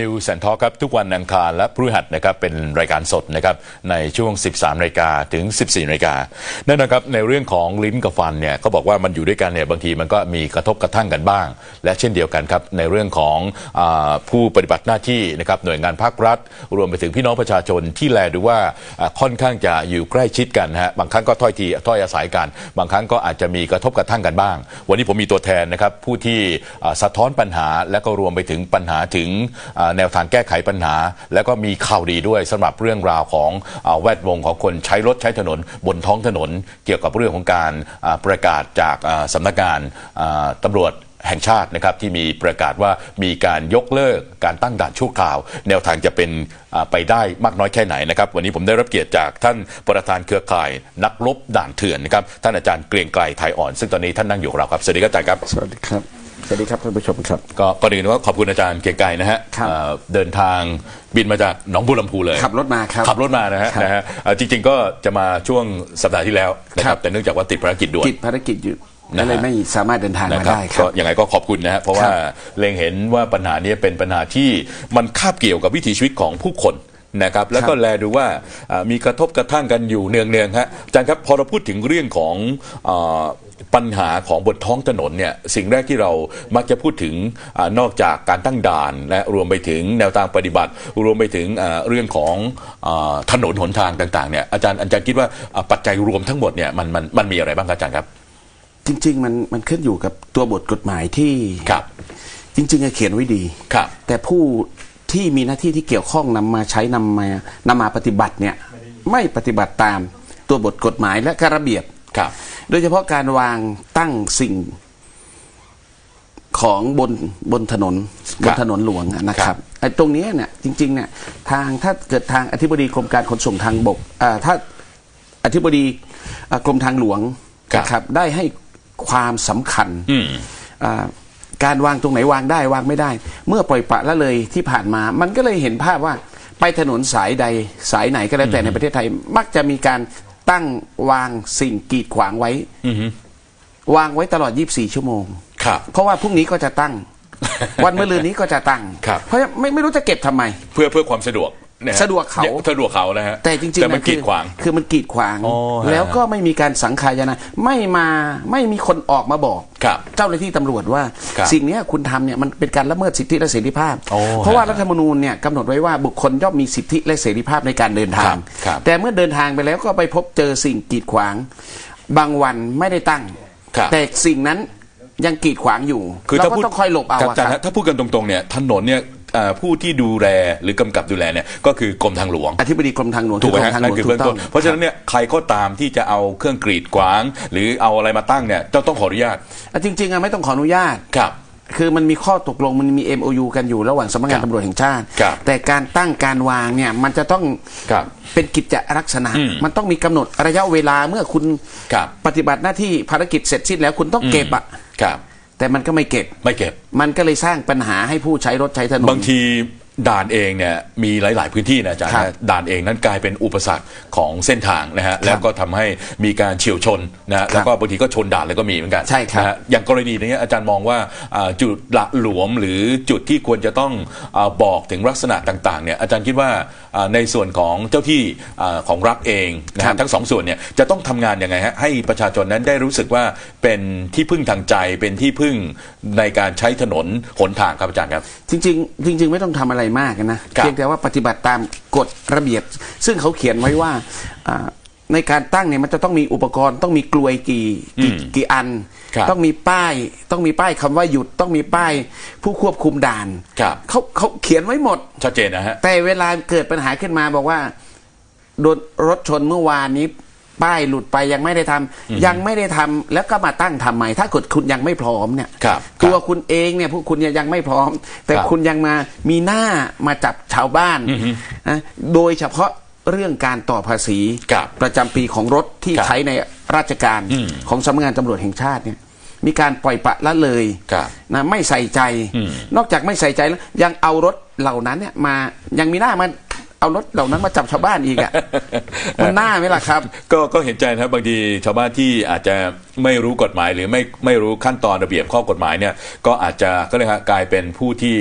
นิวแ n นทอครับ ทุกวันอังคารและพฤหัสนะครับเป็นรายการสดนะครับในช่วง 13นาฬิกาถึง 14นาฬิกานั่นนะครับในเรื่องของลิ้นกับฟันเนี่ยเขาบอกว่ามันอยู่ด้วยกันเนี่ยบางทีมันก็มีกระทบกระทั่งกันบ้าง และเช่นเดียวกันครับในเรื่องของอผู้ปฏิบัติหน้าที่นะครับหน่วยงานภาครัฐ รวมไปถึงพี่น้องประชาชนที่แลดูว่าค่อนข้างจะอยู่ใกล้ชิดกันฮะบางครั้งก็ถ้อยทีถ้อยอาศัยกัน บางครั้งก็อาจจะมีกระทบกระทั่งกันบ้าง วันนี้ผมมีตัวแทนนะครับผู้ที่สะท้อนปัญหาและก็รวมไปถึงปัญหาถึงแนวทางแก้ไขปัญหา แล้วก็มีข่าวดีด้วยสำหรับเรื่องราวของอแวดวงของคนใช้รถใช้ถนนบนท้องถนน เกี่ยวกับเรื่องของการประกาศจากอ่าสำนักงานอ่าตำรวจแห่งชาตินะครับที่มีประกาศว่ามีการยกเลิกการตั้งด่านชั่วคราว แนวทางจะเป็นไปได้มากน้อยแค่ไหนนะครับ วันนี้ผมได้รับเกียรติจากท่านประธานเครือข่ายนักรบด่านเถื่อนนะครับท่านอาจารย์เกรียงไกรไทยอ่อน ซึ่งตอนนี้ท่านนั่งอยู่กับเราครับสวัสดีครับอาจารย์ครับสวัสดีครับ สวัสดีครับท่านผู้ชมครับ ก็ก่อนอื่นก็ขอบคุณอาจารย์เกรียงไกรนะฮะครับ เอ่อเดินทางบินมาจากหนองบัวลำพูเลย ขับรถมาครับ ขับรถมานะฮะครับ นะฮะเอ่อจริง ๆ ก็จะมาช่วงสัปดาห์ที่แล้วนะคครัรับบแต่เนื่องจากว่าติดภารกิจด่วน ติดภารกิจอยู่นะฮะ ก็เลยไม่สามารถเดินทางนะมาครับได้คก็รับยังไงก็ขอบคุณนะฮะเพราะว่าครับเล็งเห็นว่าปัญหานี้เป็นปัญหาที่มันคาบเกี่ยวกับวิถีชีวิตของผู้คนนะครับแล้วก็แลดูว่าอ่ามีกระทบกระทั่งกันอยู่เนืองๆฮะอาจารย์ครับพอเราพูดถึงเรื่องของอา ปัญหาของบนท้องถนนเนี่ยสิ่งแรกที่เรามักจะพูดถึงอานอกจากการตั้งด่านและรวมไปถึงแนวทางปฏิบัติ รวมไปถึงอ่าเรื่องของอาถนนหนทางต่างๆเนี่ยอาจารย์อาจารย์คิดว่าอ่าปัจจัยรวมทั้งหมดเนี่ยมันมันมันมีอะไรบ้างครับอาจารย์ครับ จริง ๆ มันมันขึ้นอยู่กับตัวบทกฎหมายที่ครับ จริงๆอะเขียนไว้ดีครับ แต่ผู้ที่มีหน้าที่ที่เกี่ยวข้องนำมาใช้นำมานำมาปฏิบัติเนี่ยไม่ปฏิบัติตามตัวบทกฎหมายและก็ระเบียบ ครับ โดยเฉพาะการวางตั้งสิ่งของบนบนถนนครับบนถนนหลวงอะนะคครัรับบไอ้ตรงเนี้ยเนี่ยจริงๆเนี่ยทางถ้าเกิดทางอธิบดีกรมการขนส่งทางบกอ่าถ้าอธิบดีอ่ากรมทางหลวงครับนะครับ ได้ให้ความสำคัญอืมอ่าการวางตรงไหนวางได้วางไม่ได้ เมื่อปล่อยปละละเลยที่ผ่านมา มันก็เลยเห็นภาพว่าไปถนนสายใดสายไหนก็แล้วแต่ในประเทศไทย มักจะมีการ ตั้งวางสิ่งกีดขวางไว้อือฮึวางไว้ตลอด 24 ชั่วโมง ครับ เพราะว่าพรุ่งนี้ก็จะตั้ง วันมะรืนนี้ก็จะตั้ง ครับ เพราะไม่ไม่รู้จะเก็บทำไม เพื่อเพื่อความสะดวก นฮสะดวกเขา สะดวกเขานะฮะแต่จริงๆแต่มันะคือกีดขวาง คือมันกีดขวาง อ๋อฮะ แล้วก็ไม่มีการสังขายนะไม่มาไม่มีคนออกมาบอก ครับ เจ้าหน้าที่ตำรวจว่า ครับสิ่งเนี้ยคุณทำเนี่ยมันเป็นการละเมิดสิทธิและเสรีภาพ โอ้เพราะว่าฮะรัฐธรรมนูญเนี่ยกำหนดไว้ว่าบุคคลย่อมมีสิทธิและเสรีภาพในการเดินทาง ครับครับแต่เมื่อเดินทางไปแล้วก็ไปพบเจอสิ่งกีดขวาง บางวันไม่ได้ตั้ง ครับ แต่สิ่งนั้นยังกีดขวางอยู่คือเราถ้าก็พูดต้องคอยหลบเอาครับอะอาจารย์คฮะรับถ้าพูดกันตรงๆเนี่ยถนนเนี่ยเอ่อ ผู้ที่ดูแลหรือกำกับดูแลเนี่ยก็คือกรมทางหลวงอธิบดีกรมทางหลวงถูกไหมกรฮะทางหนั่ลนวงคือถูเบื้อกงต้ต้อนงเพราะฉะนั้นเนี่ยใครก็ตามที่จะเอาเครื่องกรีดขวาง หรือเอาอะไรมาตั้งเนี่ยต้องต้องขออนุญาตอะจริงๆอะไม่ต้องขออนุญาตครับคือมันมีข้อตกลงมันมี MOU กันอยู่ระหว่างสำนักงานครับตำรวจแห่งชาติครับแต่การตั้งการวางเนี่ยมันจะต้องครับเป็นกิจลักษณะอืมมันต้องมีกำหนดระยะเวลาเมื่อคุณครับปฏิบัติหน้าที่ภารกิจเสร็จสิ้นแล้วคุณต้องเก็บอะครับ แต่มันก็ไม่เก็บ ไม่เก็บ มันก็เลยสร้างปัญหาให้ผู้ใช้รถใช้ถนน บางทีด่านเองเนี่ยมีหลาย ๆ พื้นที่นะอาจารย์ครับนะด่านเองนั้นกลายเป็นอุปสรรคของเส้นทางนะฮะแล้วก็ทำให้มีการเฉียวชนนะฮะแล้วก็บางทีก็ชนด่านแล้วก็มีเหมือนกันใช่ครับ นะฮะอย่างกรณีนี้อาจารย์มองว่าอ่าจุดละหลวมหรือจุดที่ควรจะต้องอาบอกถึงลักษณะต่าง ๆ เนี่ยอาจารย์คิดว่าอ่าในส่วนของเจ้าที่อ่าของรัฐเองนะครัฮะบทั้งสองส่วนเนี่ยจะต้องทำงานยังไงฮะให้ประชาชนนั้นได้รู้สึกว่า เป็นที่พึ่งทางใจเป็นที่พึ่งในการใช้ถนนหนทางครับอาจารย์ครับ จริง ๆ จริง ๆ ไม่ต้องทำอะไรมากนะครับเพียงแต่ว่าปฏิบัติตามกฎระเบียบ ซึ่งเขาเขียนไว้ว่าอ่าในการตั้งเนี่ยมันจะต้องมีอุปกรณ์ต้องมีกลวยกี่กี่อืมกี่อันครับต้องมีป้าย ต้องมีป้ายคำว่าหยุดต้องมีป้ายผู้ควบคุมด่านครับเขาเขาเขียนไว้หมดชัดเจนนะฮะแต่เวลาเกิดปัญหาขึ้นมาบอกว่าโดนรถชนเมื่อวานนี้ ป้ายหลุดไปยังไม่ได้ทำยังไม่ได้ทำแล้วก็มาตั้งทำใหม่ ถ้าเกิดคุณยังไม่พร้อมเนี่ยครับตัวครับคุณเองเนี่ยพวกคุณเนี่ยยังไม่พร้อม แต่ครับคุณยังมามีหน้ามาจับชาวบ้านนะโดยเฉพาะเรื่องการต่อภาษีครับประจำปีของรถที่ครับใช้ในราชการอืมของสำนักงานตำรวจแห่งชาติเนี่ยมีการปล่อยปละละเลยครับนะไม่ใส่ใจอืมนอกจากไม่ใส่ใจแล้วยังเอารถเหล่านั้นเนี่ยมายังมีหน้ามา เอารถเหล่านั้นมาจับชาวบ้านอีกอะมันหน้าไหมล่ะครับ ก็ก็เห็นใจนะครับบางทีชาวบ้านที่อาจจะไม่รู้กฎหมายหรือไม่ไม่รู้ขั้นตอนระเบียบข้อกฎหมายเนี่ยก็อาจจะก็เลยกลายเป็นผู้ที่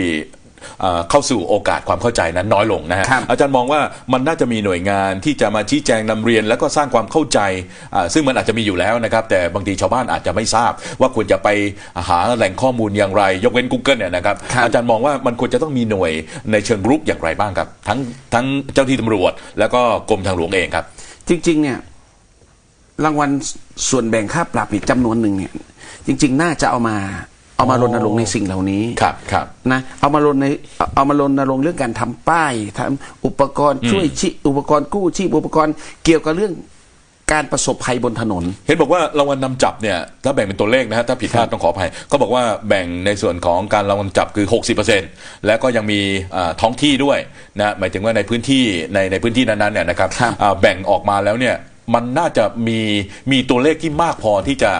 เอ่อเข้าสู่โอกาสความเข้าใจนั้นน้อยลงนะฮะครับอาจารย์มองว่ามันน่าจะมีหน่วยงานที่จะมาชี้แจงนำเรียน แล้วก็สร้างความเข้าใจอ่าซึ่งมันอาจจะมีอยู่แล้วนะครับ แต่บางทีชาวบ้านอาจจะไม่ทราบ ว่าควรจะไปหาแหล่งข้อมูลอย่างไร ยกเว้น Google เนี่ยนะครับครับอาจารย์มองว่ามันควรจะต้องมีหน่วยในเชิงรุกอย่างไรบ้างครับ ทั้งทั้งเจ้าที่ตำรวจ แล้วก็กรมทางหลวงเองครับ จริง ๆ เนี่ยรางวัลส่วนแบ่งค่าปรับอีกจำนวนหนึ่งเนี่ย จริง ๆ น่าจะเอามา เอามารณรงค์ในสิ่งเหล่านี้ครับครับนะเอามารณในเอาเอามารณรงค์เรื่องการทำป้ายทำอุปกรณ์ช่วยชีอุปกรณ์กู้ชีพอุปกรณ์เกี่ยวกับเรื่องการประสบภัยบนถนน เห็นบอกว่ารางวัลนำจับเนี่ยถ้าแบ่งเป็นตัวเลขนะฮะถ้าผิดพลาดต้องขออภัยเขาบอกว่าแบ่งในส่วนของการรางวัลนำจับคือ 60%แล้วก็ยังมีอ่าท้องที่ด้วยนะหมายถึงว่าในพื้นที่ในในพื้นที่นั้นๆเนี่ยนะครับครับอ่าแบ่งออกมาแล้วเนี่ยมันน่าจะมีมีตัวเลขที่มากพอที่จะ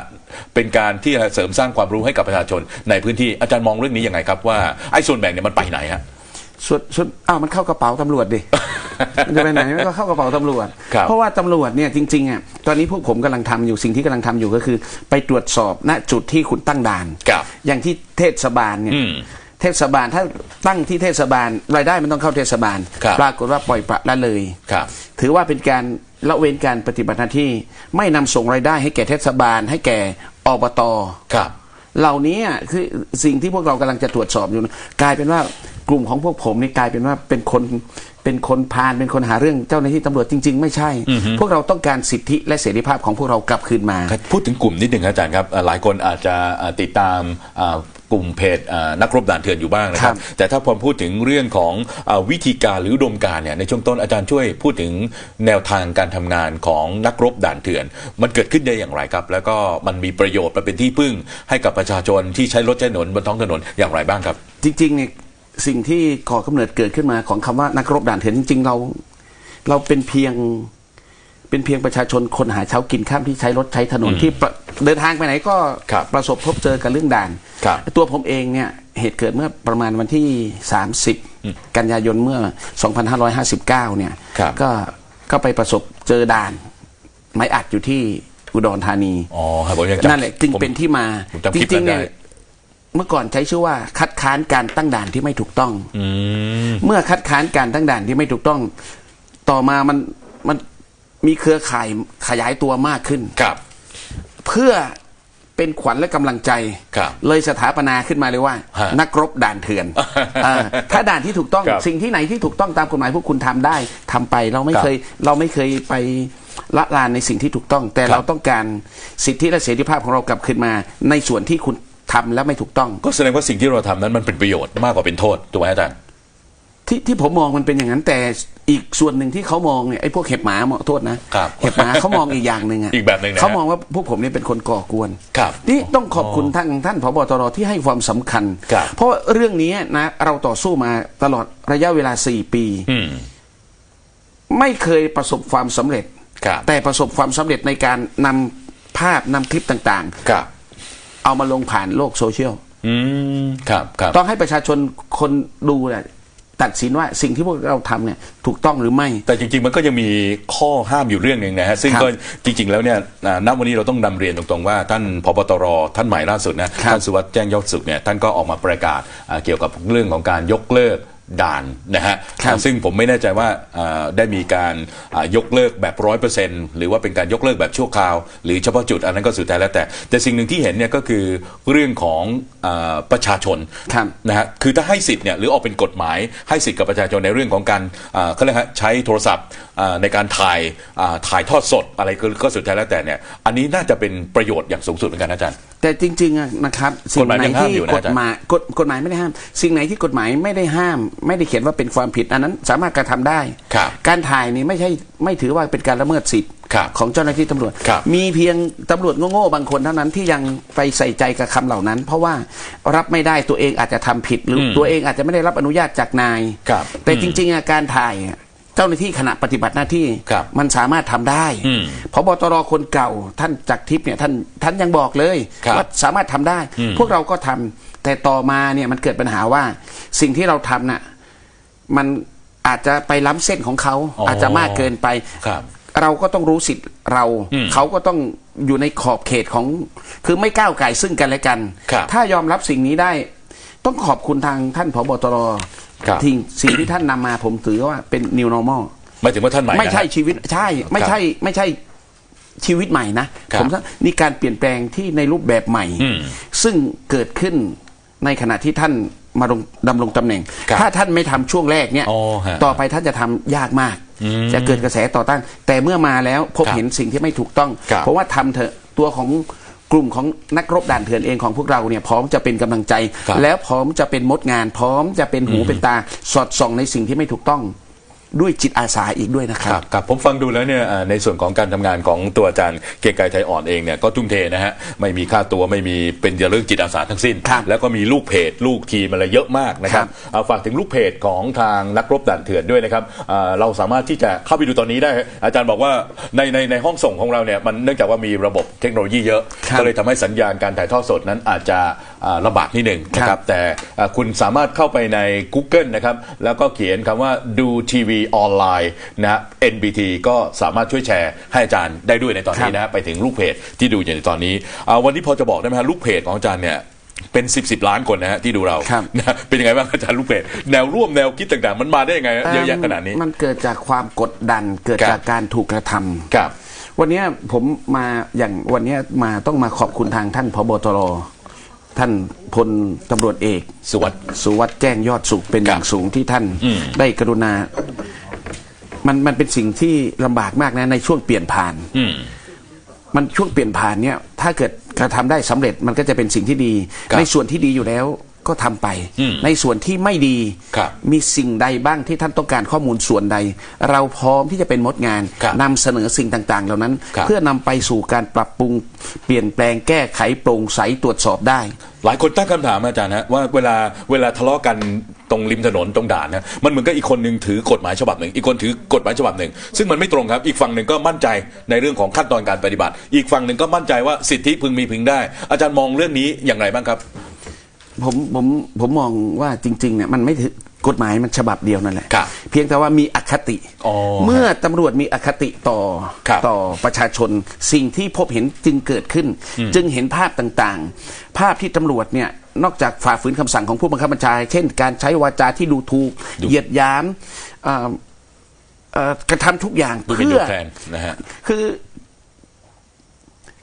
เป็นการที่จะเสริมสร้างความรู้ให้กับประชาชนในพื้นที่อาจารย์มองเรื่องนี้ยังไงครับว่าไอ้ส่วนแบ่งเนี่ยมันไปไหนฮะส่วนส่วนอ้าวมันเข้ากระเป๋าตำรวจดิ มันจะไปไหนมันก็เข้ากระเป๋าตำรวจครับเพราะว่าตำรวจเนี่ยจริงๆอะตอนนี้พวกผมกำลังทำอยู่สิ่งที่กำลังทำอยู่ก็คือ ไปตรวจสอบณจุดที่คุณตั้งด่านครับอย่างที่เทศบาลเนี่ยอืม เทศบาลถ้าตั้งที่เทศบาลรายได้มันต้องเข้าเทศบาล ครับปรากฏว่าปล่อยปละละเลย ครับ ถือว่าเป็นการละเว้นการปฏิบัติหน้าที่ไม่นำส่งรายได้ให้แก่เทศบาล ให้แก่อบต ครับ เหล่านี้อะคือสิ่งที่พวกเรากำลังจะตรวจสอบอยู่นะกลายเป็นว่า กลุ่มของพวกผมนี่กลายเป็นว่าเป็นคนเป็นคนพาลเป็นคนหาเรื่องเจ้าหน้าที่ตำรวจจริง ๆ ไม่ใช่ พวกเราต้องการสิทธิและเสรีภาพของพวกเรากลับคืนมาครับพูดถึงกลุ่มนิดหนึ่งครับอาจารย์ครับเอ่อหลายคนอาจจะเอ่อติดตามอ่ากลุ่มเพจอ่านักรบด่านเถื่อนอยู่บ้างนะครัครับบแต่ถ้าพอพูดถึงเรื่องของอาวิธีการหรืออุดมการณ์เนี่ยในช่วงต้นอาจารย์ช่วยพูดถึงแนวทางการทำงานของนักรบด่านเถื่อน มันเกิดขึ้นได้อย่างไรครับ แล้วก็มันมีประโยชน์มาเป็นที่พึ่งให้กับประชาชนที่ใช้รถใช้ถนนบนท้องถนนอย่างไรบ้างครับ จริงๆเนี่ย สิ่งที่ก่อกำเนิดเกิดขึ้นมาของคำว่านักรบด่านเถื่อนจริงๆเรา เราเป็นเพียงเป็นเพียงประชาชนคนหาเช้ากินข้ามที่ใช้รถใช้ถนนที่ประเดินทางไปไหนก็ครับประสบพบเจอกับเรื่องด่านครับตัวผมเองเนี่ยเหตุเกิดเมื่อประมาณวันที่ 30 กันยายนเมื่อ 2559 เนี่ยครับก็ก็ไปประสบเจอด่าน ไม้อัดอยู่ที่อุดรธานีอ๋อครับผมยังจำนั่นแหละจึงผมเป็นที่มาผมจำจคลิปริงนั้นๆได้เนี่ย เมื่อก่อนใช้ชื่อว่าคัดค้านการตั้งด่านที่ไม่ถูกต้องอืมเมื่อคัดค้านการตั้งด่านที่ไม่ถูกต้อง ต่อมามันมันมีเครือข่ายขยายตัวมากขึ้นครับ เพื่อเป็นขวัญและกำลังใจครับเลยสถาปนาขึ้นมาเลยว่าฮะนักรบด่านเถื่อนเออถ้าด่านที่ถูกต้องครับสิ่งที่ไหนที่ถูกต้องตามกฎหมายพวกคุณทำได้ทำไปเราไม่ครับเคยเราไม่เคยไปละลานในสิ่งที่ถูกต้อง แต่ครับเราต้องการสิทธิและเสรีภาพของเรากลับคืนมา ในส่วนที่คุณ ทำแล้วไม่ถูกต้อง ก็แสดงว่าสิ่งที่เราทำนั้นมันเป็นประโยชน์มากกว่าเป็นโทษถูกไหมอาจารย์ที่ที่ผมมองมันเป็นอย่างนั้นแต่อีกส่วนหนึ่งที่เขามองเนี่ยไอ้พวกเห็บหมาโทษนะครับเห็บหมาเขามองอีกอย่างหนึ่งอะอีกแบบหนึ่งนะเขามองว่าพวกผมเนี่ยเป็นคนก่อกวนครับนี่ต้องขอบคุณท่านท่านผบตรที่ให้ความสำคัญครับเพราะเรื่องนี้นะเราต่อสู้มาตลอดระยะเวลา4ปีอืมไม่เคยประสบความสำเร็จครับแต่ประสบความสำเร็จในการนำภาพนำคลิปต่างครับๆ เอามาลงผ่านโลกโซเชียลอืมครับครับต้องให้ประชาชนคนดูเนี่ยตัดสินว่าสิ่งที่พวกเราทำเนี่ยถูกต้องหรือไม่ แต่จริง ๆ มันก็ยังมีข้อห้ามอยู่เรื่องหนึ่งนะฮะซึ่งครับก็จริง ๆ แล้วเนี่ยอ่าณวันนี้เราต้องนำเรียนตรงๆว่าท่านพบตรท่านใหม่ล่าสุดนะครับท่านสุวัสด์แจ้งยอดสุขเนี่ยท่านก็ออกมาประกาศอ่าเกี่ยวกับเรื่องของการยกเลิก ด่านนะฮะครับอ่าซึ่งผมไม่แน่ใจว่าอ่าได้มีการอ่ายกเลิกแบบร้อยเปอร์เซ็นต์หรือว่าเป็นการยกเลิกแบบชั่วคราว หรือเฉพาะจุดอันนั้นก็สุดท้ายแล้วแต่ แต่สิ่งหนึ่งที่เห็นเนี่ยก็คือเรื่องของอาประชาชนครับนะฮะคือถ้าให้สิทธิ์เนี่ยหรือออกเป็นกฎหมายให้สิทธิ์กับประชาชนในเรื่องของการอ่าเขาเรียกฮะใช้โทรศัพท์อ่า ในการถ่ายอ่าถ่ายทอดสดอะไรก็ก็สุดท้ายแล้วแต่เนี่ย อันนี้น่าจะเป็นประโยชน์อย่างสูงสุดเหมือนกันนะอาจารย์ แต่จริงๆอะนะครับสิ่งไหนกฎหมายยังห้ามที่อยู่นะกอาฎจารย์หมายกฎกฎหมายไม่ได้ห้าม สิ่งไหนที่กฎหมายไม่ได้ห้าม ไม่ได้เขียนว่าเป็นความผิด อันนั้นสามารถกระทำได้ครับการถ่ายนี่ไม่ใช่ไม่ถือว่าเป็นการละเมิดสิทธิ์ครับของเจ้าหน้าที่ตำรวจครับมีเพียงตำรวจโง่ๆบางคนเท่านั้นที่ยังไปใส่ใจกับคำเหล่านั้น เพราะว่ารับไม่ได้ตัวเองอาจจะทำผิด หรืออมตัวเองอาจจะไม่ได้รับอนุญาตจากนายครับแต่อืมจริงๆอะการถ่ายอะ เจ้าหน้าที่ขณะปฏิบัติหน้าที่ครับมันสามารถทำได้อืมพบตรคนเก่าท่านจักรทิพย์เนี่ยท่านท่านยังบอกเลยครับว่าสามารถทำได้อืมพวกเราก็ทำแต่ต่อมาเนี่ยมันเกิดปัญหาว่า สิ่งที่เราทำน่ะมันอาจจะไปล้ำเส้นของเขาอ๋อออาจจะมากเกินไปครับ เราก็ต้องรู้สิทธิ์เราอืมเขาก็ต้องอยู่ในขอบเขตของ คือไม่ก้าวไก่ซึ่งกันและกันครับถ้ายอมรับสิ่งนี้ได้ ต้องขอบคุณทางท่านผบตรครับ ทิ้งสิ่งที่ท่านนำมาผมถือว่าเป็น new normal หมายถึงว่าท่านใหม่นะ ไม่ใช่ชีวิตใช่ ไม่ใช่ไม่ใช่ชีวิตใหม่นะ ครับผมว่านี่การเปลี่ยนแปลงที่ในรูปแบบใหม่ อืมซึ่งเกิดขึ้นในขณะที่ท่านมาลงดำรงตำแหน่ง ครับถ้าท่านไม่ทำช่วงแรกเนี่ยอ๋อฮะต่อไปท่านจะทำยากมากอืมจะเกิดกระแสต่อต้านแต่เมื่อมาแล้วพบครับเห็นสิ่งที่ไม่ถูกต้อง ครับ เพราะว่าทำเถอะตัวของ กลุ่มของนักรบด่านเถื่อนเองของพวกเราเนี่ยพร้อมจะเป็นกำลังใจ แล้วพร้อมจะเป็นมดงาน พร้อมจะเป็นหูเป็นตาสอดส่องในสิ่งที่ไม่ถูกต้อง ด้วยจิตอาสาอีกด้วยนะคครัรับบครับผมฟังดูแล้วเนี่ยอ่าในส่วนของการทำงานของตัวอาจารย์เกรียงไกรไทยอ่อนเองเนี่ยก็ทุ่มเทนะฮะไม่มีค่าตัวไม่มีเป็นเรื่องจิตอาสาทั้งสิ้นครับแล้วก็มีลูกเพจ ลูกทีมอะไรเยอะมากนะครับครับเอาฝากถึงลูกเพจของทางนักรบด่านเถื่อนด้วยนะครับอ่าเราสามารถที่จะเข้าไปดูตอนนี้ได้ อาจารย์บอกว่าในในในห้องส่งของเราเนี่ยมันเนื่องจากว่ามีระบบเทคโนโลยีเยอะครับก็เลยทำให้สัญญาณการถ่ายทอดสดนั้นอาจจะอ่า ลำบากนิดหนึ่งนะคครัรับบแต่อ่าคุณสามารถเข้าไปใน Google นะครับแล้วก็เขียนคำว่าดูทีวีออนไลน์นะฮะ NBT ก็สามารถช่วยแชร์ให้อาจารย์ได้ด้วยในตอนนี้นะฮะไปถึงลูกเพจที่ดูอยู่ในตอนนี้อ่าวันนี้พอจะบอกได้ไหมฮะลูกเพจของอาจารย์เนี่ยเป็น10บสล้านคนนะฮะที่ดูเราครับนะฮะเป็นยังไงบ้างอาจารย์ลูกเพจแนวร่วมแนวคิดต่างๆ มันมาได้ยังไงฮะเยอะแยะขนาดนี้ มันเกิดจากความกดดันเกิดครับจากการถูกกระทำครับ วันเนี้ยผมมาอย่างวันเนี้ยมาต้องมาขอบคุณทางท่านพบตร ท่านพลตำรวจเอกสุวัสดิ์สุวัสด์แจ้งยอดสุขเป็นอย่างสูงที่ท่านอืม ได้กรุณา มันมันเป็นสิ่งที่ลำบากมากนะในช่วงเปลี่ยนผ่าน อืม มันช่วงเปลี่ยนผ่านเนี่ยถ้าเกิดกระทำได้สำเร็จมันก็จะเป็นสิ่งที่ดี ครับในส่วนที่ดีอยู่แล้ว ก็ทำไปอืมในส่วนที่ไม่ดีครับมีสิ่งใดบ้างที่ท่านต้องการข้อมูลส่วนใด เราพร้อมที่จะเป็นมดงานครับนำเสนอสิ่งต่างๆ เหล่านั้นครับเพื่อนำไปสู่การปรับปรุงเปลี่ยนแปลงแก้ไขโปร่งใสตรวจสอบได้ หลายคนตั้งคำถามอาจารย์ฮะว่าเวลาเวลาทะเลาะกันตรงริมถนนตรงด่านนะมันเหมือนกับอีกคนหนึ่งถือกฎหมายฉบับหนึ่ง อีกคนถือกฎหมายฉบับหนึ่ง ซึ่งมันไม่ตรงครับ อีกฝั่งหนึ่งก็มั่นใจในเรื่องของขั้นตอนการปฏิบัติ อีกฝั่งหนึ่งก็มั่นใจว่าสิทธิพึงมีพึงได้ อาจารย์มองเรื่องนี้อย่างไรบ้างครับ ผมผมผมมองว่าจริงๆเนี่ยมันไม่ถึงกฎหมายมันฉบับเดียวนั่นแหละ ครับเพียงแต่ว่ามีอคติ อ๋อเมื่อตำรวจมีอคติต่อครับต่อประชาชน สิ่งที่พบเห็นจึงเกิดขึ้น จึงเห็นภาพต่างๆ ภาพที่ตำรวจเนี่ยนอกจากฝ่าฝืนคำสั่งของผู้บังคับบัญชา เช่น การใช้วาจาที่ดูถูกดู เหยียดหยามเอ่อเอ่อกระทำทุกอย่างดูเป็นเพื่ดูอแทนนะฮะ คือ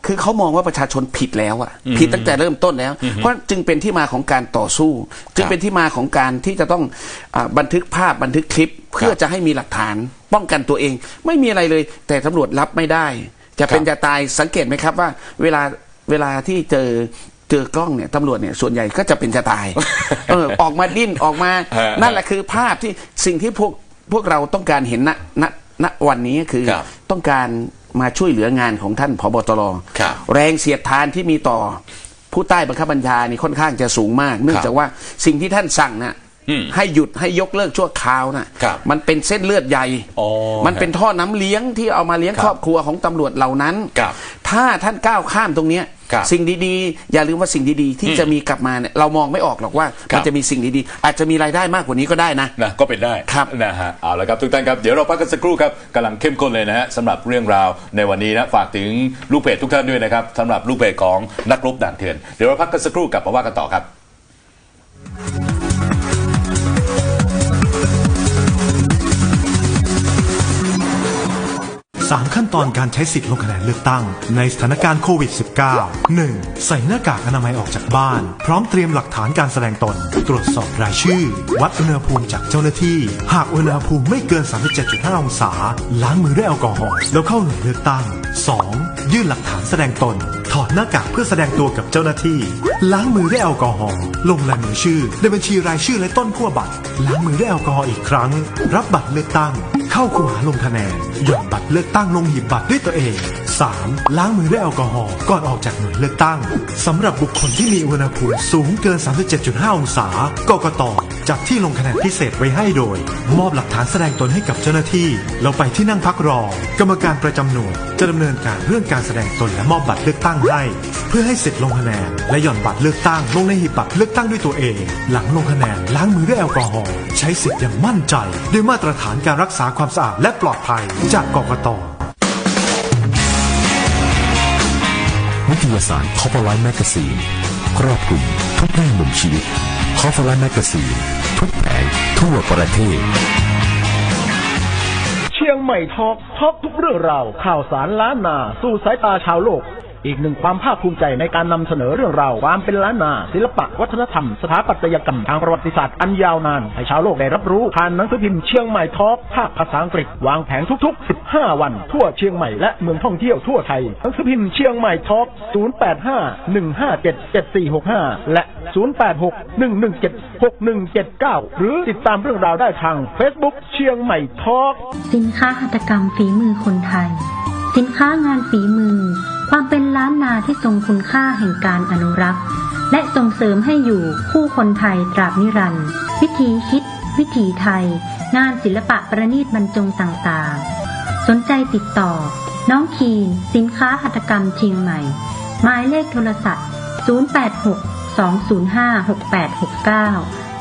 คือเขามองว่าประชาชนผิดแล้วอะผิดตั้งแต่เริ่มต้นแล้ว เพราะจึงเป็นที่มาของการต่อสู้ จึงเป็นที่มาของการที่จะต้องอาบันทึกภาพบันทึกคลิป เพื่อจะให้มีหลักฐานป้องกันตัวเอง ไม่มีอะไรเลย แต่ตำรวจรับไม่ได้ จะเป็นครับจะตายสังเกตไหมครับว่า เวลาเวลาที่เจอเจอกล้องเนี่ยตำรวจเนี่ยส่วนใหญ่ก็จะเป็นจะตายเออออกมาดิ้นออกมาฮะนั่นแหละคือภาพที่สิ่งที่พวกพวกเราต้องการเห็นณณณวันนี้คือครับต้องการ มาช่วยเหลืองานของท่านพบตรครับแรงเสียดทานที่มีต่อผู้ใต้บังคับบัญชานี่ค่อนข้างจะสูงมาก เนื่องจากว่าสิ่งที่ท่านสั่งน่ะอืม ให้หยุดให้ยกเลิกชั่วคราวน่ะครับมันเป็นเส้นเลือดใหญ่อ๋อมันเป็นท่อน้ำเลี้ยงที่เอามาเลี้ยงครับครอบครัวของตำรวจเหล่านั้นครับถ้าท่านก้าวข้ามตรงเนี้ยครับสิ่งดีๆ อย่าลืมว่าสิ่งดีๆ ที่จะมีกลับมาเนี่ยเรามองไม่ออกหรอกว่าครับมันจะมีสิ่งดีๆ อาจจะมีรายได้มากกว่านี้ก็ได้นะนะก็เป็นได้ครับนะฮะเอาละครับทุกท่านครับเดี๋ยวเราพักกันสักครู่ครับกำลังเข้มข้นเลยนะฮะสำหรับเรื่องราวในวันนี้นะฝากถึงลูกเพจทุกท่านด้วยนะครับสำหรับลูกเพจของนักรบด่านเถื่อนเดี๋ยวเราพักกันสักครู่กลับมาว่ากันต่อครับ สามขั้นตอนการใช้สิทธิ์ลงคะแนนเลือกตั้ง ในสถานการณ์โควิด -19 1. ใส่หน้ากากอนามัยออกจากบ้าน พร้อมเตรียมหลักฐานการแสดงตน ตรวจสอบรายชื่อ วัดอุณหภูมิจากเจ้าหน้าที่ หากอุณหภูมิไม่เกิน 37.5 องศา ล้างมือด้วยแอลกอฮอล์แล้วเข้าหน่วยเลือกตั้ง 2. ยื่นหลักฐานแสดงตน ถอดหน้ากากเพื่อแสดงตัวกับเจ้าหน้าที่ ล้างมือด้วยแอลกอฮอล์ลงลายมือชื่อในบัญชีรายชื่อและต้นขั้วบัตรล้างมือด้วยแอลกอฮอล์อีกครั้ง รับบัตรเลือกตั้ง เข้าคูหาลงคะแนนหย่อนบัตรเลือกตั้งลงหีบบัตรด้วยตัวเอง 3. ล้างมือด้วยแอลกอฮอล์ก่อนออกจากหน่วยเลือกตั้งสำหรับบุคคลที่มีอุณหภูมิสูงเกิน 37.5 องศากกตจัดที่ลงคะแนนพิเศษไว้ให้โดย มอบหลักฐานแสดงตนให้กับเจ้าหน้าที่แล้วไปที่นั่งพักรอ กรรมการประจำหน่วยจะดำเนินการเรื่องการแสดงตนและมอบบัตรเลือกตั้งให้ เพื่อให้เสร็จลงคะแนน และหย่อนบัตรเลือกตั้งลงในหีบบัตรเลือกตั้งด้วยตัวเอง หลังลงคะแนนล้างมือด้วยแอลกอฮอล์ใช้สิทธิ์อย่างมั่นใจ ด้วยมาตรฐานการรักษาความสะอาดและปลอดภัยจากกกตวิทยาศาสตร์ Copper Light Magazine ครอบคลุมทุกแง่มุมชีวิตคอฟลันแมกซีนทุกแผงทั่วประเทศ เชียงใหม่ทอล์กทอล์กทุกเรื่องราวข่าวสารล้านนา สู่สายตาชาวโลก อีกหนึ่งความภาคภูมิใจในการนำเสนอเรื่องราวความเป็นล้านนา ศิลปะวัฒนธรรม สถาปัตยกรรมทางประวัติศาสตร์อันยาวนาน ให้ชาวโลกได้รับรู้ผ่านหนังสือพิมพ์เชียงใหม่ทอล์กภาคภาษาอังกฤษ วางแผงทุก ๆ 15 วัน ทั่วเชียงใหม่และเมืองท่องเที่ยวทั่วไทยหนังสือพิมพ์เชียงใหม่ทอล์ก0851577465 และ 0861176179 หรือติดตามเรื่องราวได้ทาง Facebook เชียงใหม่ทอล์กสินค้าหัตถกรรมฝีมือคนไทย สินค้างานฝีมือ ความเป็นล้านนาที่ทรงคุณค่าแห่งการอนุรักษ์ และส่งเสริมให้อยู่คู่คนไทยตราบนิรันดร์วิธีคิด วิถีไทย งานศิลปะประณีตบรรจงต่างๆ สนใจติดต่อ น้องคีน สินค้าหัตถกรรมเชียงใหม่ หมายเลขโทรศัพท์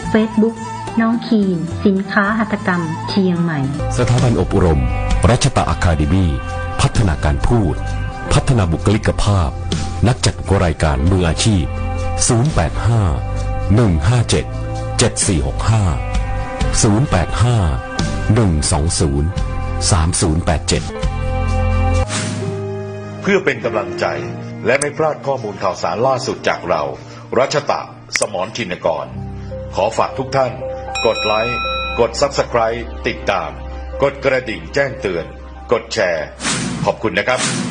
086-205-6869 Facebook น้องคีน สินค้าหัตถกรรมเชียงใหม่ สถาบันอบรม รัชตะอาคาเดมีพัฒนาการพูด พัฒนาบุคลิกภาพ นักจัดรายการมืออาชีพ 085 157 7465 085 120 3087 เพื่อเป็นกำลังใจและไม่พลาดข้อมูลข่าวสารล่าสุดจากเรา รัชตะ สมรชินกร ขอฝากทุกท่าน กดไลค์ กด Subscribe ติดตาม กดกระดิ่งแจ้งเตือน กดแชร์ ขอบคุณนะครับ